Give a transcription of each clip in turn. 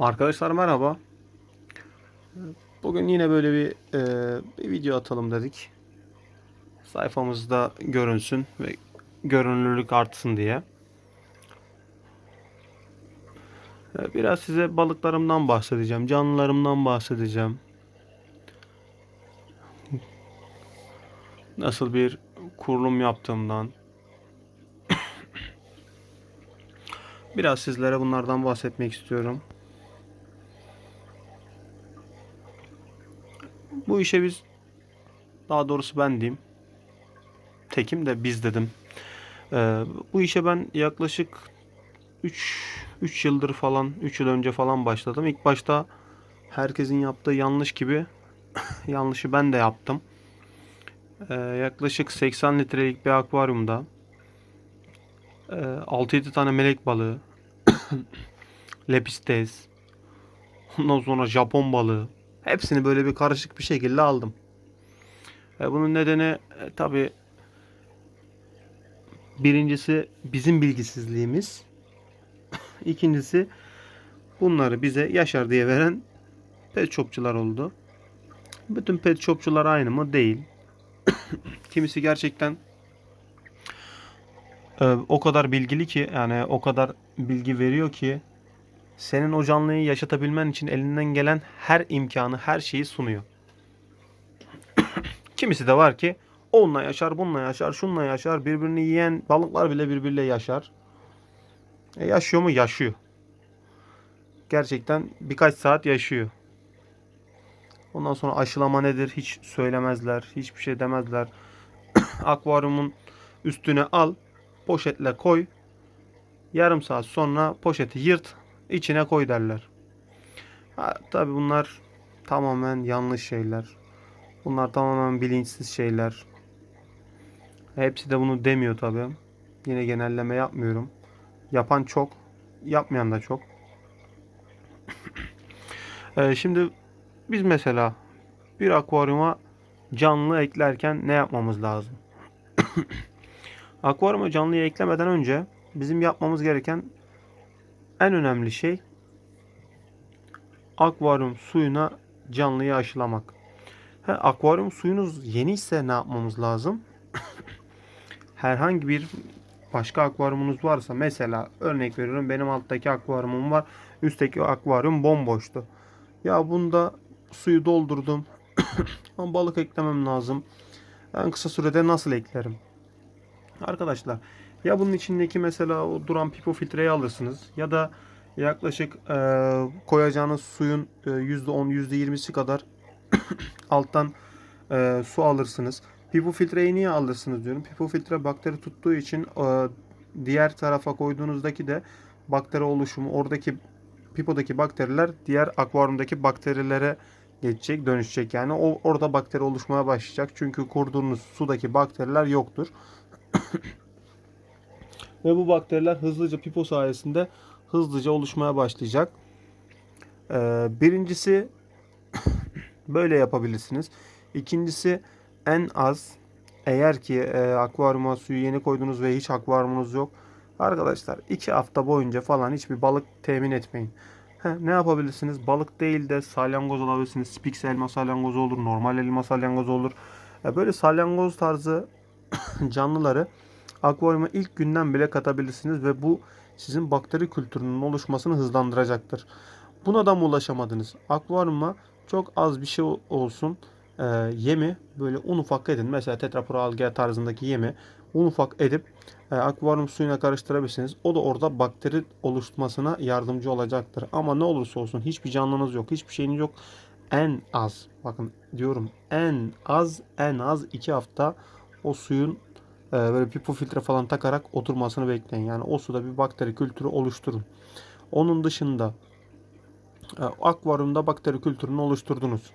Arkadaşlar merhaba. Bugün yine böyle bir, e, bir video atalım dedik. Sayfamızda görünsün ve görünürlük artsın diye. E, Biraz size balıklarımdan bahsedeceğim, canlılarımdan bahsedeceğim. Nasıl bir kurulum yaptığımdan. Biraz sizlere bunlardan bahsetmek istiyorum. Bu işe biz daha doğrusu ben diyeyim. Tekim de biz dedim. Ee, bu işe ben yaklaşık 3 3 yıldır falan 3 yıl önce falan başladım. İlk başta herkesin yaptığı yanlış gibi yanlışı ben de yaptım. Ee, yaklaşık 80 litrelik bir akvaryumda e, 6-7 tane melek balığı, lepistes, ondan sonra Japon balığı, Hepsini böyle bir karışık bir şekilde aldım. E, bunun nedeni e, tabi birincisi bizim bilgisizliğimiz. İkincisi bunları bize Yaşar diye veren pet shopçular oldu. Bütün pet shopçular aynı mı? Değil. Kimisi gerçekten e, o kadar bilgili ki yani o kadar bilgi veriyor ki senin o canlıyı yaşatabilmen için elinden gelen her imkanı, her şeyi sunuyor. Kimisi de var ki onunla yaşar, bununla yaşar, şununla yaşar. Birbirini yiyen balıklar bile birbiriyle yaşar. E yaşıyor mu? Yaşıyor. Gerçekten birkaç saat yaşıyor. Ondan sonra aşılama nedir hiç söylemezler. Hiçbir şey demezler. Akvaryumun üstüne al, poşetle koy. Yarım saat sonra poşeti yırt, içine koy derler. Ha, tabii bunlar tamamen yanlış şeyler. Bunlar tamamen bilinçsiz şeyler. Hepsi de bunu demiyor tabii. Yine genelleme yapmıyorum. Yapan çok, yapmayan da çok. Ee, şimdi biz mesela bir akvaryuma canlı eklerken ne yapmamız lazım? akvaryuma canlıyı eklemeden önce bizim yapmamız gereken en önemli şey akvaryum suyuna canlıyı aşılamak. He, akvaryum suyunuz yeni ise ne yapmamız lazım? Herhangi bir başka akvaryumunuz varsa mesela örnek veriyorum benim alttaki akvaryumum var. Üstteki akvaryum bomboştu. Ya bunda suyu doldurdum. Ama balık eklemem lazım. En kısa sürede nasıl eklerim? Arkadaşlar ya bunun içindeki mesela o duran pipo filtreyi alırsınız ya da yaklaşık e, koyacağınız suyun e, %10 %20'si kadar alttan e, su alırsınız. Pipo filtreyi niye alırsınız diyorum. Pipo filtre bakteri tuttuğu için e, diğer tarafa koyduğunuzdaki de bakteri oluşumu oradaki pipodaki bakteriler diğer akvaryumdaki bakterilere geçecek, dönüşecek. Yani o orada bakteri oluşmaya başlayacak. Çünkü kurduğunuz sudaki bakteriler yoktur. Ve bu bakteriler hızlıca pipo sayesinde hızlıca oluşmaya başlayacak. Ee, birincisi böyle yapabilirsiniz. İkincisi en az eğer ki e, akvaryuma suyu yeni koydunuz ve hiç akvaryumunuz yok. Arkadaşlar 2 hafta boyunca falan hiçbir balık temin etmeyin. Heh, ne yapabilirsiniz? Balık değil de salyangoz alabilirsiniz. Spix elma salyangozu olur. Normal elma salyangozu olur. E, böyle salyangoz tarzı canlıları akvaryuma ilk günden bile katabilirsiniz ve bu sizin bakteri kültürünün oluşmasını hızlandıracaktır. Buna da mı ulaşamadınız? Akvaryuma çok az bir şey olsun e, yemi böyle un ufak edin. Mesela tetrapro algae tarzındaki yemi un ufak edip e, akvaryum suyuna karıştırabilirsiniz. O da orada bakteri oluşmasına yardımcı olacaktır. Ama ne olursa olsun hiçbir canlınız yok, hiçbir şeyiniz yok. En az bakın diyorum en az en az 2 hafta o suyun böyle pipo filtre falan takarak oturmasını bekleyin. Yani o suda bir bakteri kültürü oluşturun. Onun dışında e, akvaryumda bakteri kültürünü oluşturdunuz.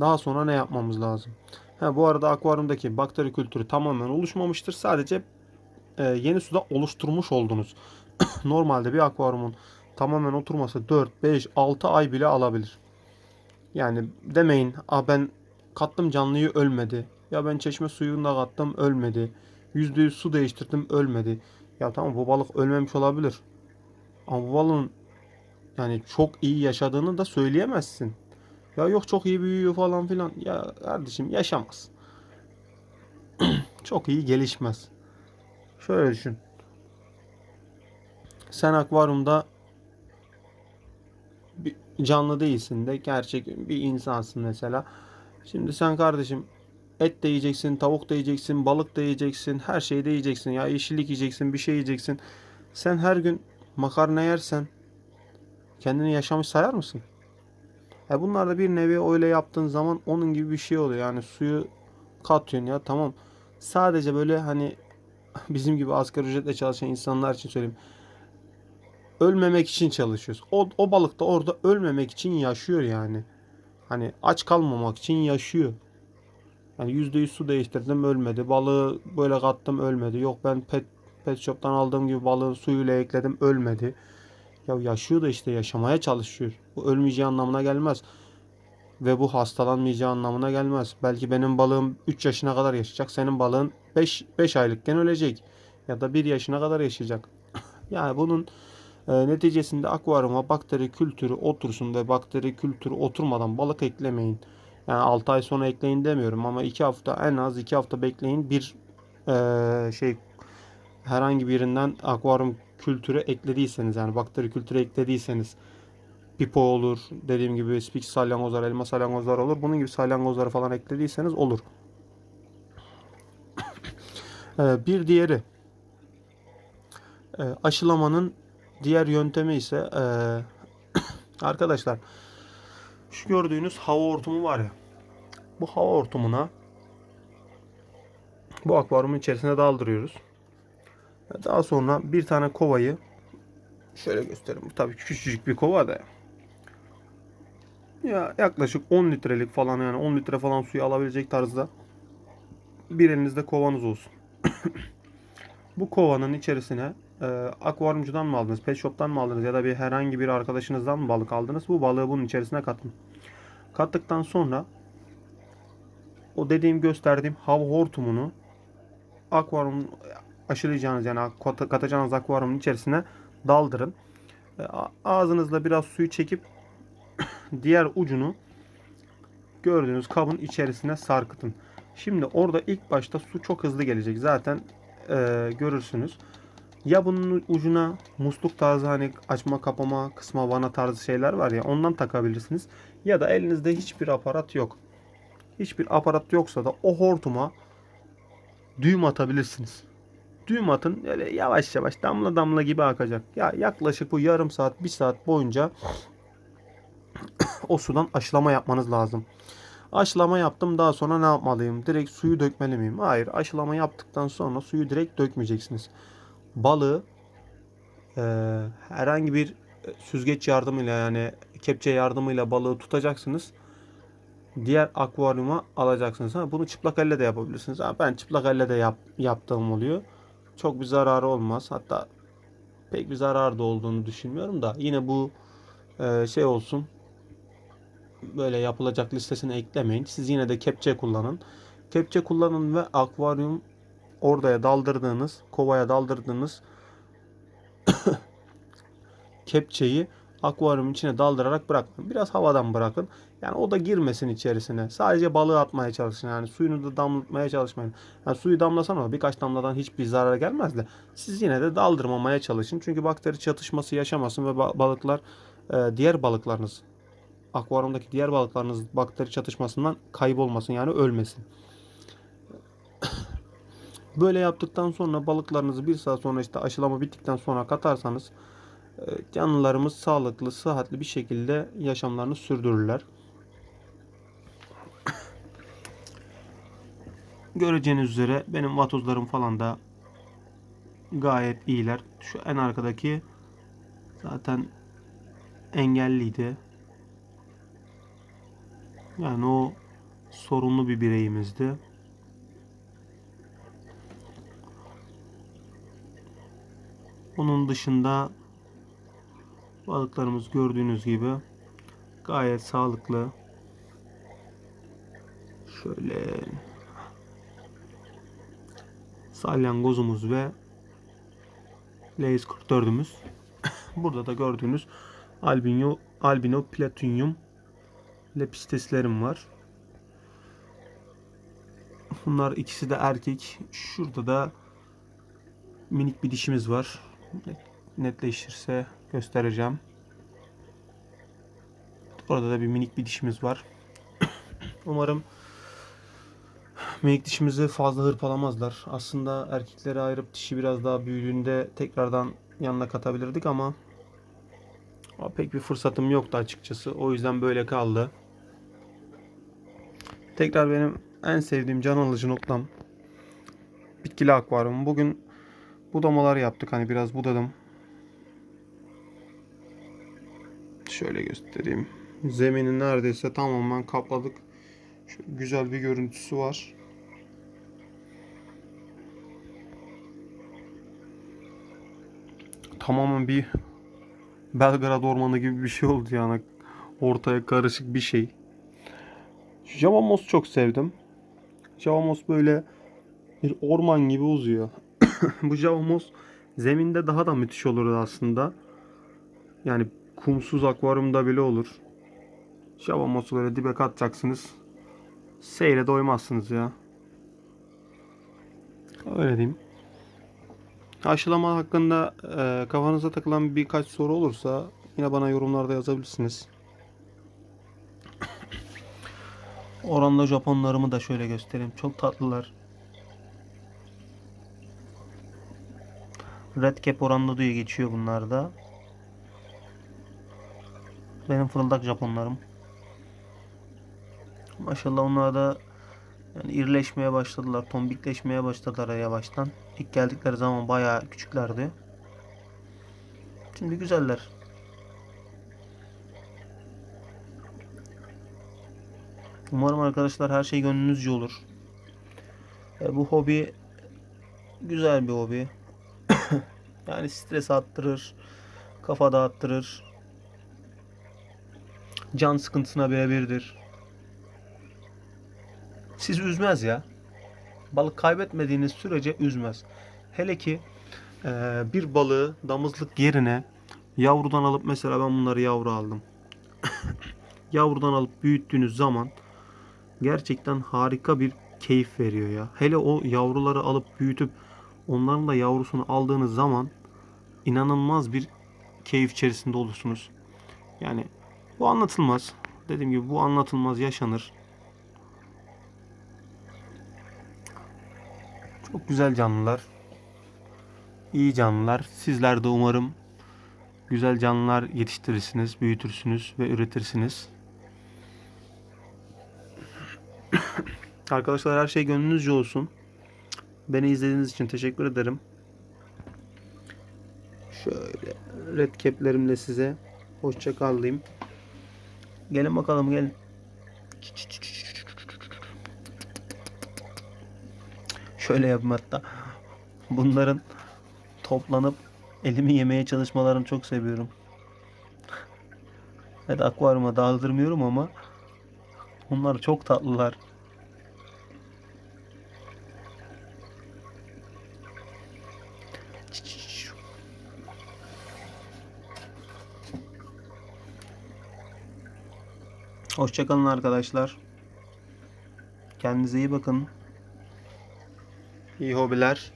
Daha sonra ne yapmamız lazım? Ha, bu arada akvaryumdaki bakteri kültürü tamamen oluşmamıştır. Sadece e, yeni suda oluşturmuş oldunuz. Normalde bir akvaryumun tamamen oturması 4, 5, 6 ay bile alabilir. Yani demeyin, A ben kattım canlıyı ölmedi. Ya ben çeşme suyunda kattım ölmedi. %100 su değiştirdim ölmedi. Ya tamam bu balık ölmemiş olabilir. Ama bu balığın yani çok iyi yaşadığını da söyleyemezsin. Ya yok çok iyi büyüyor falan filan. Ya kardeşim yaşamaz. çok iyi gelişmez. Şöyle düşün. Sen akvaryumda bir canlı değilsin de gerçek bir insansın mesela. Şimdi sen kardeşim et de yiyeceksin, tavuk da yiyeceksin, balık da yiyeceksin, her şeyi de yiyeceksin. Ya yeşillik yiyeceksin, bir şey yiyeceksin. Sen her gün makarna yersen kendini yaşamış sayar mısın? E bunlar da bir nevi öyle yaptığın zaman onun gibi bir şey oluyor. Yani suyu katıyorsun ya tamam. Sadece böyle hani bizim gibi asgari ücretle çalışan insanlar için söyleyeyim. Ölmemek için çalışıyoruz. O, o balık da orada ölmemek için yaşıyor yani. Hani aç kalmamak için yaşıyor. Yani %100 su değiştirdim ölmedi. Balığı böyle kattım ölmedi. Yok ben pet, pet shop'tan aldığım gibi balığı suyuyla ekledim ölmedi. Ya yaşıyor da işte yaşamaya çalışıyor. Bu ölmeyeceği anlamına gelmez. Ve bu hastalanmayacağı anlamına gelmez. Belki benim balığım 3 yaşına kadar yaşayacak. Senin balığın 5, 5 aylıkken ölecek. Ya da 1 yaşına kadar yaşayacak. Yani bunun e, neticesinde akvaryuma bakteri kültürü otursun ve bakteri kültürü oturmadan balık eklemeyin. Yani 6 ay sonra ekleyin demiyorum ama 2 hafta en az 2 hafta bekleyin. Bir e, şey herhangi birinden akvaryum kültürü eklediyseniz yani bakteri kültürü eklediyseniz pipo olur dediğim gibi spik salyangozlar elma salyangozlar olur. Bunun gibi salyangozları falan eklediyseniz olur. Ee, bir diğeri e, aşılamanın diğer yöntemi ise e, arkadaşlar şu gördüğünüz hava hortumu var ya bu hava hortumuna bu akvaryumun içerisine daldırıyoruz. Daha sonra bir tane kovayı şöyle göstereyim. Bu tabii küçücük bir kova da. Ya yaklaşık 10 litrelik falan yani 10 litre falan suyu alabilecek tarzda bir elinizde kovanız olsun. Bu kovanın içerisine e, akvaryumcudan mı aldınız, pet shop'tan mı aldınız ya da bir herhangi bir arkadaşınızdan mı balık aldınız? Bu balığı bunun içerisine katın. Kattıktan sonra o dediğim gösterdiğim hava hortumunu akvaryum aşılayacağınız yani kat- katacağınız akvaryumun içerisine daldırın. E, Ağzınızla biraz suyu çekip diğer ucunu gördüğünüz kabın içerisine sarkıtın. Şimdi orada ilk başta su çok hızlı gelecek. Zaten e, görürsünüz. Ya bunun ucuna musluk tarzı hani açma kapama kısma vana tarzı şeyler var ya ondan takabilirsiniz. Ya da elinizde hiçbir aparat yok. Hiçbir aparat yoksa da o hortuma düğüm atabilirsiniz. Düğüm atın öyle yavaş yavaş damla damla gibi akacak. Ya yaklaşık bu yarım saat bir saat boyunca o sudan aşılama yapmanız lazım. Aşılama yaptım daha sonra ne yapmalıyım? Direkt suyu dökmeli miyim? Hayır aşılama yaptıktan sonra suyu direkt dökmeyeceksiniz. Balığı e, herhangi bir süzgeç yardımıyla yani kepçe yardımıyla balığı tutacaksınız. Diğer akvaryuma alacaksınız. Ha, bunu çıplak elle de yapabilirsiniz. Ha, ben çıplak elle de yap, yaptığım oluyor. Çok bir zararı olmaz. Hatta pek bir zararı da olduğunu düşünmüyorum da yine bu e, şey olsun böyle yapılacak listesine eklemeyin. Siz yine de kepçe kullanın. Kepçe kullanın ve akvaryum oraya daldırdığınız, kovaya daldırdığınız kepçeyi akvaryumun içine daldırarak bırakın. Biraz havadan bırakın. Yani o da girmesin içerisine. Sadece balığı atmaya çalışın. Yani suyunu da damlatmaya çalışmayın. Yani suyu damlasan ama birkaç damladan hiçbir zarar gelmez de siz yine de daldırmamaya çalışın. Çünkü bakteri çatışması yaşamasın ve ba- balıklar e, diğer balıklarınız akvaryumdaki diğer balıklarınız bakteri çatışmasından kaybolmasın yani ölmesin. Böyle yaptıktan sonra balıklarınızı bir saat sonra işte aşılama bittikten sonra katarsanız canlılarımız sağlıklı, sıhhatli bir şekilde yaşamlarını sürdürürler. Göreceğiniz üzere benim vatozlarım falan da gayet iyiler. Şu en arkadaki zaten engelliydi. Yani o sorunlu bir bireyimizdi. Onun dışında balıklarımız gördüğünüz gibi gayet sağlıklı. Şöyle salyangozumuz ve Lays 44'ümüz. Burada da gördüğünüz albino, albino platinyum lepisteslerim var. Bunlar ikisi de erkek. Şurada da minik bir dişimiz var. Netleşirse göstereceğim. Orada da bir minik bir dişimiz var. Umarım minik dişimizi fazla hırpalamazlar. Aslında erkekleri ayırıp dişi biraz daha büyüdüğünde tekrardan yanına katabilirdik ama pek bir fırsatım yoktu açıkçası. O yüzden böyle kaldı. Tekrar benim en sevdiğim can alıcı noktam bitkili akvaryum. Bugün budamalar yaptık. Hani biraz budadım. Şöyle göstereyim. Zemini neredeyse tamamen kapladık. Şöyle güzel bir görüntüsü var. Tamamen bir Belgrad ormanı gibi bir şey oldu yani. Ortaya karışık bir şey. Java Moss çok sevdim. Java Moss böyle bir orman gibi uzuyor. Bu Java Moss zeminde daha da müthiş olur aslında. Yani kumsuz akvaryumda bile olur. Java Moss'u böyle dibe katacaksınız. Seyre doymazsınız ya. Öyle diyeyim. Aşılama hakkında e, kafanıza takılan birkaç soru olursa yine bana yorumlarda yazabilirsiniz. Oranda Japonlarımı da şöyle göstereyim. Çok tatlılar. Red Cap Oranda diye geçiyor bunlar da. Benim fırıldak Japonlarım. Maşallah onlar da yani irileşmeye başladılar, tombikleşmeye başladılar yavaştan. İlk geldikleri zaman bayağı küçüklerdi. Şimdi güzeller. Umarım arkadaşlar her şey gönlünüzce olur. E, bu hobi güzel bir hobi. yani stres attırır, kafa dağıttırır. Can sıkıntısına birebirdir. Sizi üzmez ya. Balık kaybetmediğiniz sürece üzmez. Hele ki e, bir balığı damızlık yerine yavrudan alıp mesela ben bunları yavru aldım. yavrudan alıp büyüttüğünüz zaman gerçekten harika bir keyif veriyor ya. Hele o yavruları alıp büyütüp onların da yavrusunu aldığınız zaman inanılmaz bir keyif içerisinde olursunuz. Yani bu anlatılmaz. Dediğim gibi bu anlatılmaz yaşanır. Çok güzel canlılar. İyi canlılar. Sizler de umarım güzel canlılar yetiştirirsiniz, büyütürsünüz ve üretirsiniz. Arkadaşlar her şey gönlünüzce olsun. Beni izlediğiniz için teşekkür ederim. Şöyle red cap'lerimle size hoşça kal diyeyim. Gelin bakalım gelin. Şöyle yapayım hatta. Bunların toplanıp elimi yemeye çalışmalarını çok seviyorum. Evet akvaryuma daldırmıyorum ama onlar çok tatlılar. Hoşçakalın arkadaşlar. Kendinize iyi bakın. İyi hobiler.